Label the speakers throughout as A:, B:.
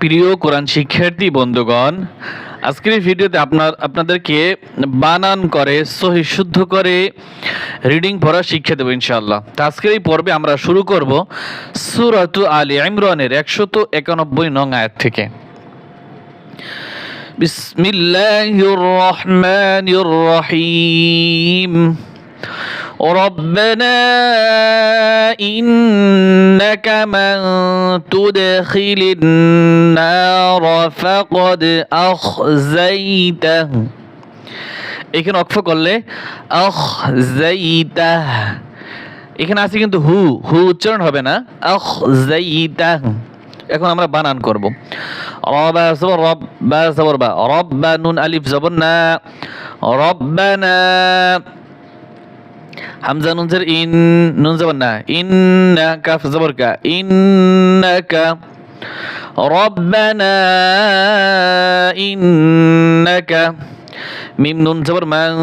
A: প্রিয় কোরআন শিক্ষার্থী, বন্ধুগণ, আজকের ভিডিওতে আপনার, আপনাদেরকে বানান করে, সহি শুদ্ধ করে রিডিং পড়া শিক্ষা দেবো ইনশাআল্লাহ। তো আজকের এই পর্বে আমরা শুরু করব সুরাতু আলী ইমরানের একশত একানব্বই নং আয়াত থেকে। বিসমিল্লাহির রহমানির রহিম। ربنا إنك من تدخل النار فقد أخزيته এখানে অক্ষ করলে আখ জাইতা এখানে আছে কিন্তু হু হু উচ্চারণ হবে না আখ জাইতা এখন আমরা বানান করব রবা জবর রব বা জবর বা রব্বা নুন আলিফ জবর না রব্বানা হামজা নুন জের ইন নুন জবর না ইন্না কাফ জবর কা ইন্নাকা ربنا إنك মিম নুন জবর মান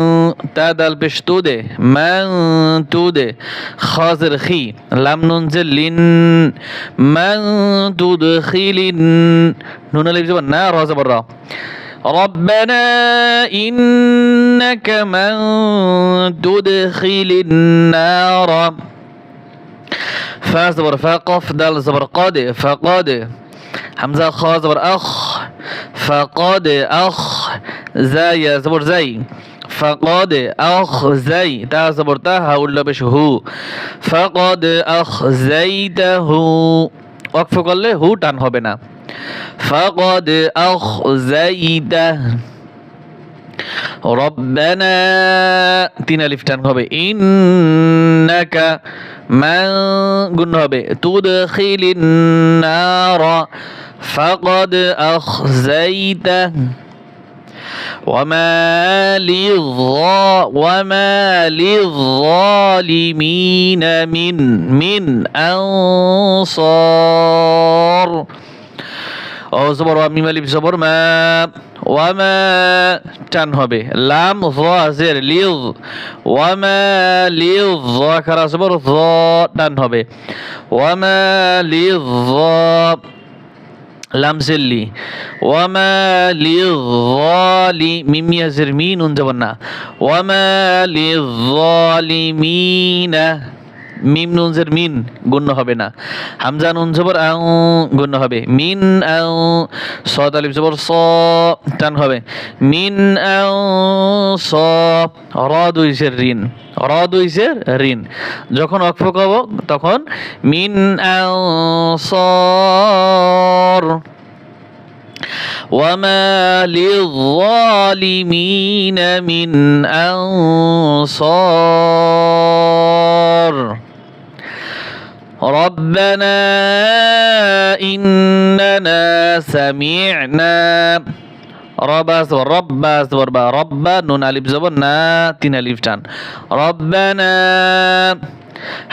A: তা দাল পেশ তু দে মান তু দে খাজের খি লাম নুন জে লিন মান তু দে খিলিন নুন আলিফ জবর না র জবর র ربنا إنك من تدخل النار فا زبر فا قف دال زبر قاد فقاد حمزة خا زبر أخ فقاد أخ زاي زبر زي فقد أخ زي تا زبر تا هقول بش هو فقد أخ زيته ওয়াকফ করলে হু টান হবে না فقد أخزيته ربنا তিন আলিফ টান হবে ইন্নাকা মান গুণ হবে তুদখিলিন নার ফাকাদ আখযাইতাহ وما للظا وما للظالمين من من أنصار ও জবর ওয়া মিম আলিফ জবর মা ওয়ামা টান হবে। লাম জের লিজ ওয়ামা লিজ খারা জবর জ টান হবে। ওয়ামা লিজ লাম জেল্লি ওয়ামা লিজালি মিম ইয়াজের মিন উন যাবেন না। ওয়ামা লিজালিমিনা মিম নুনজের মিন গুণ্য হবে না হামজা নুন জবর আউ গুণ্য হবে মিন আউ সদ আলিফ জবর স টান হবে মিন আউ স র দুইসের ঋণ র দুইসের ঋণ যখন অক্ষ কব তখন মিন আউ সর وما للظالمين من أنصار ربنا إننا سمعنا ربا زبر ربا زبر با ربا نون ألف زبر نا تين ألف تان ربنا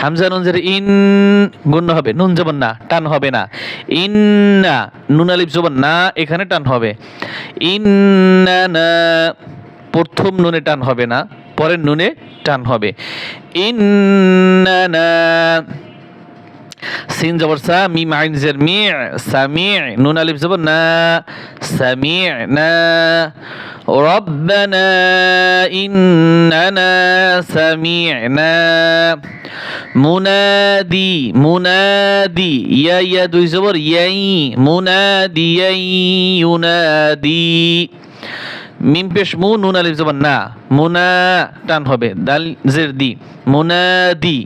A: হামজা নুন জের ইন গুণ হবে নুন জবন না টান হবে না ইন্না নুন আলিফ জবন না এখানে টান হবে ইন্না না প্রথম নুনে টান হবে না পরের নুনে টান হবে ইন্না না সিন জবর সা মি মাইন জের মি সামি নুন আলিফ জবর না সামি না ربنا إننا سمعنا মুনাদি মুনাদি ইয়া ইয়া দুই জবর ইয়াই মুনাদি ইয়াই ইউনাদি মিম পেশ মু নুন আলিফ জবর না মুনা টান হবে দাল জের দি মুনাদি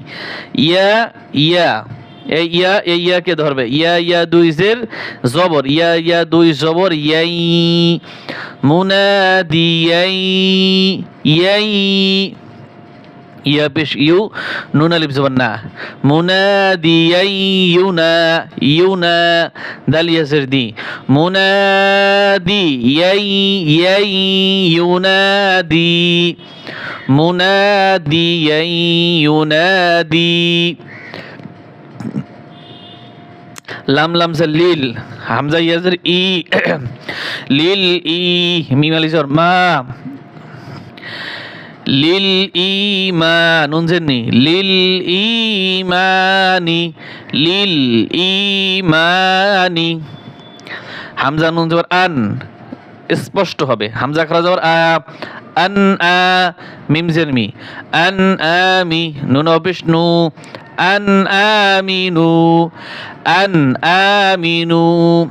A: ইয়া ইয়া এই ইয়া, এই ইয়াকে ধরবে। ইয়া ইয়া দুই জের জবর। ইয়া ইয়া দুই জবর। ইয়াই মুনাদি, ইয়াই ইয়াই, ইয়া পেশ, ইউ, নুন আলিফ জবর না। মুনাদিয়াই ইউনা ইউনা, দাল ইয়াসের দি। মুনাদি, ইয়াই ইয়াই, ইউনাদি। মুনাদি, ইয়াই, ইউনাদি। লাম লাম সে লিল, হামজা ইয়াজের ই, লিল ই, মিম আলিজর মা, লিল ইমান উনজেননি লিল ইমানি লিল ইমানি হামজা নুন আন, স্পষ্ট হবে, হামজা খারা জবর أن آ ميم زير مي. أن آمي نون أبش نو. أن آمنوا أن آمنوا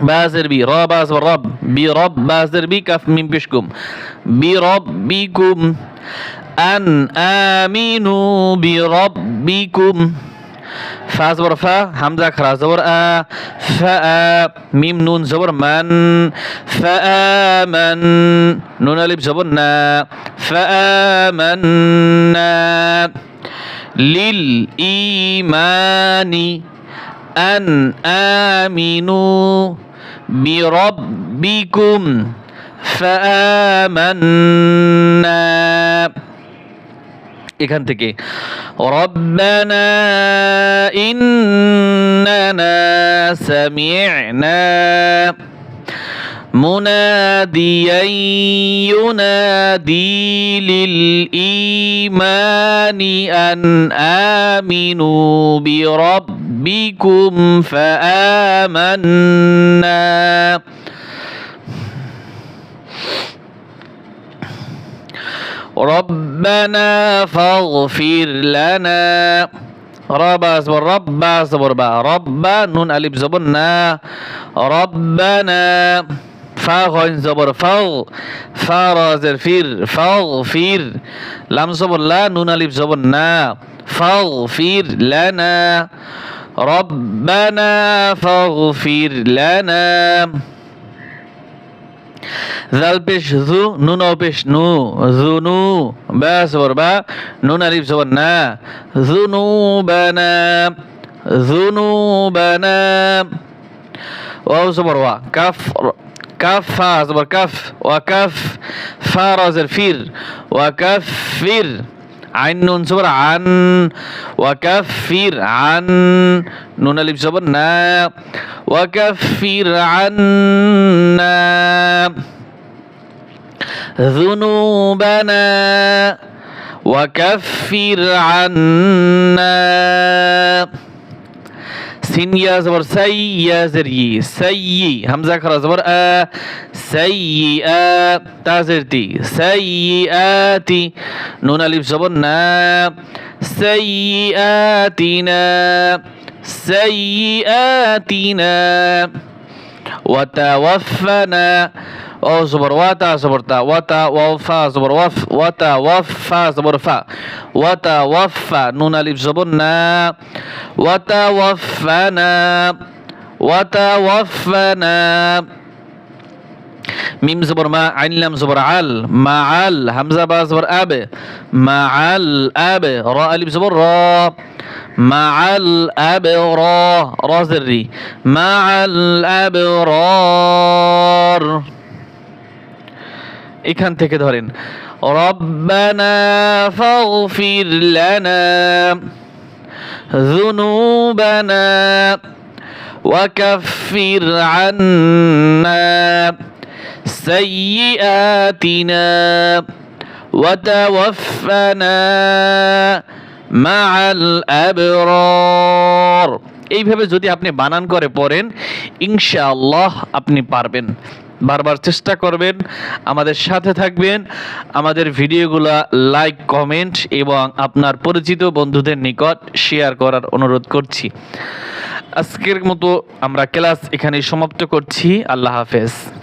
A: بازر بي. رب بازر رب. بي رب بازر بي. كف ميم بشكم. بي رب بيكم. أن آمنوا بربكم فا زبر فا حمزة خرا زبر آ فا ميم نون زبر من فآمن نون ألف زبر نا فآمنا للإيمان أن آمنوا بربكم فآمنا. এখান থেকে রব্বানা ইন্নানা সামি'না مناديا ينادي للإيمان أن آمنوا بربكم فآمنا ربنا فاغفر لنا. رب اصبر رب اصبر بقى. رب نون ألف زبر نا. ربنا فا غين زبر فاغ. فا را زر فير فاغفر لام زبر لا نون ألف زبر نا. فاغفر لنا. ربنا فاغفر لنا. ذلبش ذو نون أوبش نو ذنو با زبر با نون ألف زبر نا. ذنوبنا ذنوبنا واو زبر وا كف كف زبر كف وكف فا زرفير فير عين نون زبر عن وكفير عن نون ألف زبر نا. وكفر عنا ذنوبنا وكفر عنا. سين يا زبر سي يا زري سي همزة خرا زبر آ سيئة تازرتي سيئات نون ألف زبرنا سيئاتنا سيئاتنا وتوفنا أو زبر واتا زبر تا واتا وفا فا زبر وف واتا وفا زبر فا. واتا وفا نون ألف زبرنا. واتا وفنا واتا وفنا ميم زبر ما عين لام زبر عال. ما عال. همزة با زبر أب ما عال أب راء ألف زبر را. مع الأبرار را. زري مع الأبرار এখান থেকে ধরেন রব্বানা ফাগফির লানা ذنوبنا وكفر عنا سيئاتنا وتوفنا مع الأبرار এইভাবে যদি আপনি বানান করে পড়েন ইনশাআল্লাহ আপনি পারবেন বারবার চেষ্টা করবেন আমাদের সাথে থাকবেন, আমাদের ভিডিওগুলা লাইক, কমেন্ট এবং আপনার পরিচিত বন্ধুদের নিকট শেয়ার করার অনুরোধ করছি। আজকের মতো আমরা ক্লাস এখানে সমাপ্ত করছি। আল্লাহ হাফেজ।